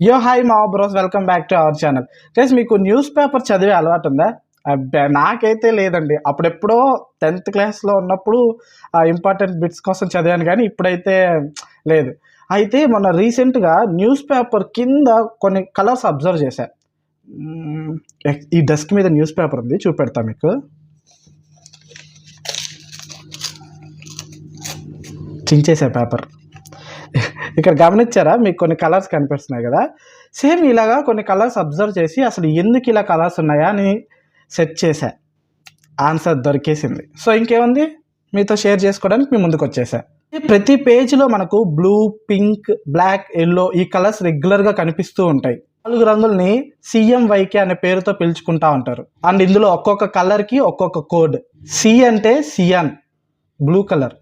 యో హాయ్ మా bros welcome back to our channel guys మీకు న్యూస్ పేపర్ చదివే అలవాటు ఉందా? నాకైతే లేదండి. అప్పుడెప్పుడో టెన్త్ క్లాస్లో ఉన్నప్పుడు ఇంపార్టెంట్ బిట్స్ కోసం చదివాను కానీ ఇప్పుడైతే లేదు. అయితే మొన్న రీసెంట్గా న్యూస్ పేపర్ కింద కొన్ని కలర్స్ అబ్జర్వ్ చేశా. ఈ డెస్క్ మీద న్యూస్ పేపర్ ఉంది చూపెడతా మీకు. చించేసా పేపర్ ఇక్కడ గమనించారా? మీకు కొన్ని కలర్స్ కనిపిస్తున్నాయి కదా? సేమ్ ఇలాగా కొన్ని కలర్స్ అబ్జర్వ్ చేసి అసలు ఎందుకు ఇలా కలర్స్ ఉన్నాయా అని సెట్ చేశా. ఆన్సర్ దొరికేసింది. సో ఇంకేముంది? మీతో షేర్ చేసుకోవడానికి మీ ముందుకు వచ్చేసా ప్రతి పేజీలో మనకు బ్లూ పింక్ బ్లాక్ ఎల్లో ఈ కలర్స్ రెగ్యులర్గా కనిపిస్తూ ఉంటాయి. నాలుగు రంగుల్ని సిఎం వైకే అనే పేరుతో పిలుచుకుంటా ఉంటారు. అండ్ ఇందులో ఒక్కొక్క కలర్కి ఒక్కొక్క కోడ్. సి అంటే cyan blue colour.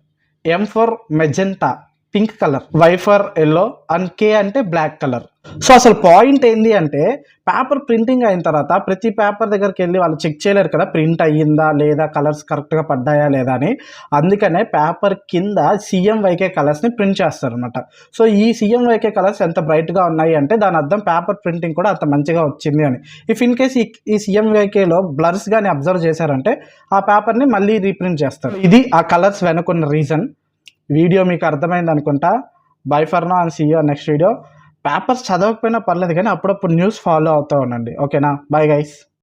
M for magenta. Pink colour. Y for yellow and K అంటే బ్లాక్ కలర్. సో అసలు పాయింట్ ఏంటి అంటే పేపర్ ప్రింటింగ్ అయిన తర్వాత ప్రతి పేపర్ దగ్గరికి వెళ్ళి వాళ్ళు చెక్ చేయలేరు కదా ప్రింట్ అయ్యిందా లేదా కలర్స్ కరెక్ట్గా పడ్డాయా లేదా అని. అందుకనే పేపర్ కింద సీఎం వైకే కలర్స్ని ప్రింట్ చేస్తారు అనమాట సో ఈ సీఎం వైకే కలర్స్ ఎంత బ్రైట్గా ఉన్నాయి అంటే దాని అర్థం పేపర్ ప్రింటింగ్ కూడా అంత మంచిగా వచ్చింది అని. ఇఫ్ ఇన్ కేస్ ఈ సీఎం వైకేలో బ్లర్స్ కానీ అబ్జర్వ్ చేశారంటే ఆ పేపర్ని మళ్ళీ రీప్రింట్ చేస్తారు. ఇది ఆ కలర్స్ వెనుకున్న రీజన్. వీడియో మీకు అర్థమైంది అనుకుంటా. Bye for now and see you next video papers చదవకపోయినా పర్లేదు కానీ అప్పుడప్పుడు న్యూస్ ఫాలో అవుతూ ఉండండి. ఓకేనా బాయ్ గైస్